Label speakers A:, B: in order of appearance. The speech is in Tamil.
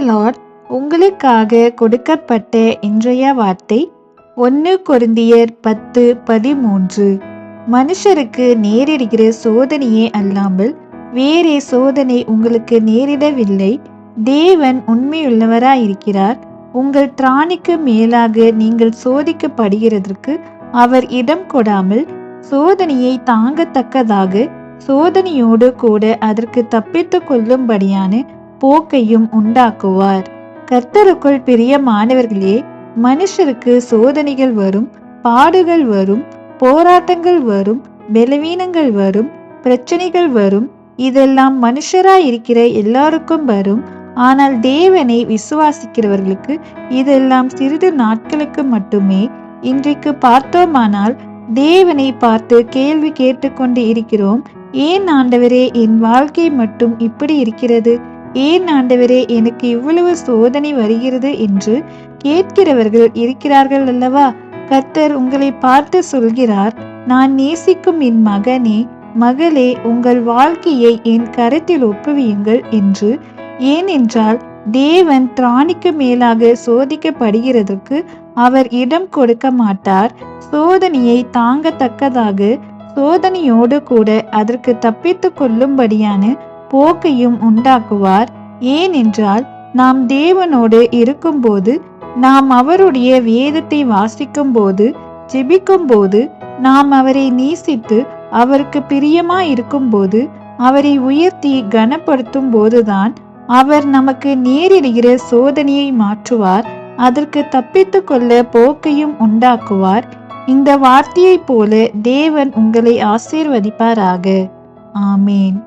A: லார்ட் உங்களுக்காக கொடுக்கப்பட்ட இன்றைய வார்த்தை ஒன்று கொருந்தியர் பத்து பதிமூன்று. மனுஷருக்கு நேரிடுகிற சோதனையே அல்லாமல் வேறே சோதனை உங்களுக்கு நேரிடவில்லை. தேவன் உண்மையுள்ளவராயிருக்கிறார். உங்கள் திராணிக்கு மேலாக நீங்கள் சோதிக்கப்படுகிறதற்கு அவர் இடம் கொடாமல் சோதனையை தாங்கத்தக்கதாக சோதனையோடு கூட அதற்கு தப்பித்துக் கொள்ளும்படியான போக்கையும் உண்டாக்குவார். கர்த்தருக்குள் பிரியமானவர்களே மனுஷருக்கு சோதனைகள் வரும் பாடுகள் வரும் போராட்டங்கள் வரும் பலவீனங்கள் வரும் பிரச்சனைகள் வரும் இதெல்லாம் மனுஷராய் இருக்கிற எல்லாருக்கும் வரும். ஆனால் தேவனை விசுவாசிக்கிறவர்களுக்கு இதெல்லாம் சிறிது நாட்களுக்கு மட்டுமே இன்றைக்கு பார்த்தோமானால் தேவனை பார்த்து கேள்வி கேட்டுக்கொண்டு இருக்கிறோம். ஏன் ஆண்டவரே என் வாழ்க்கை மட்டும் இப்படி இருக்கிறது? ஏன் ஆண்டவரே எனக்கு இவ்வளவு சோதனை வருகிறது என்று கேட்கிறவர்கள் இருக்கிறார்கள் அல்லவா? கர்த்தர் உங்களை பார்த்து சொல்கிறார் நான் நேசிக்கும் என் மகனே மகளே உங்கள் வாழ்க்கையை என் கருத்தில் ஒப்புவியுங்கள் என்று. ஏனென்றால் தேவன் திராணிக்கு மேலாக சோதிக்கப்படுகிறதற்கு அவர் இடம் கொடுக்க மாட்டார். சோதனையை தாங்கத்தக்கதாக சோதனையோடு கூட அதற்கு தப்பித்து கொள்ளும்படியான போக்கையும் உண்டாக்குவார். ஏனென்றால் நாம் தேவனோடு இருக்கும்போது நாம் அவருடைய வேதத்தை வாசிக்கும் போது ஜெபிக்கும் போது நாம் அவரை நேசித்து அவருக்கு பிரியமா இருக்கும்போது அவரை உயர்த்தி கனப்படுத்தும் போதுதான் அவர் நமக்கு நேரிடுகிற சோதனையை மாற்றுவார். அதற்கு தப்பித்து கொள்ள போக்கையும் உண்டாக்குவார். இந்த வார்த்தையைப் போல தேவன் உங்களை ஆசீர்வதிப்பாராக. ஆமேன்.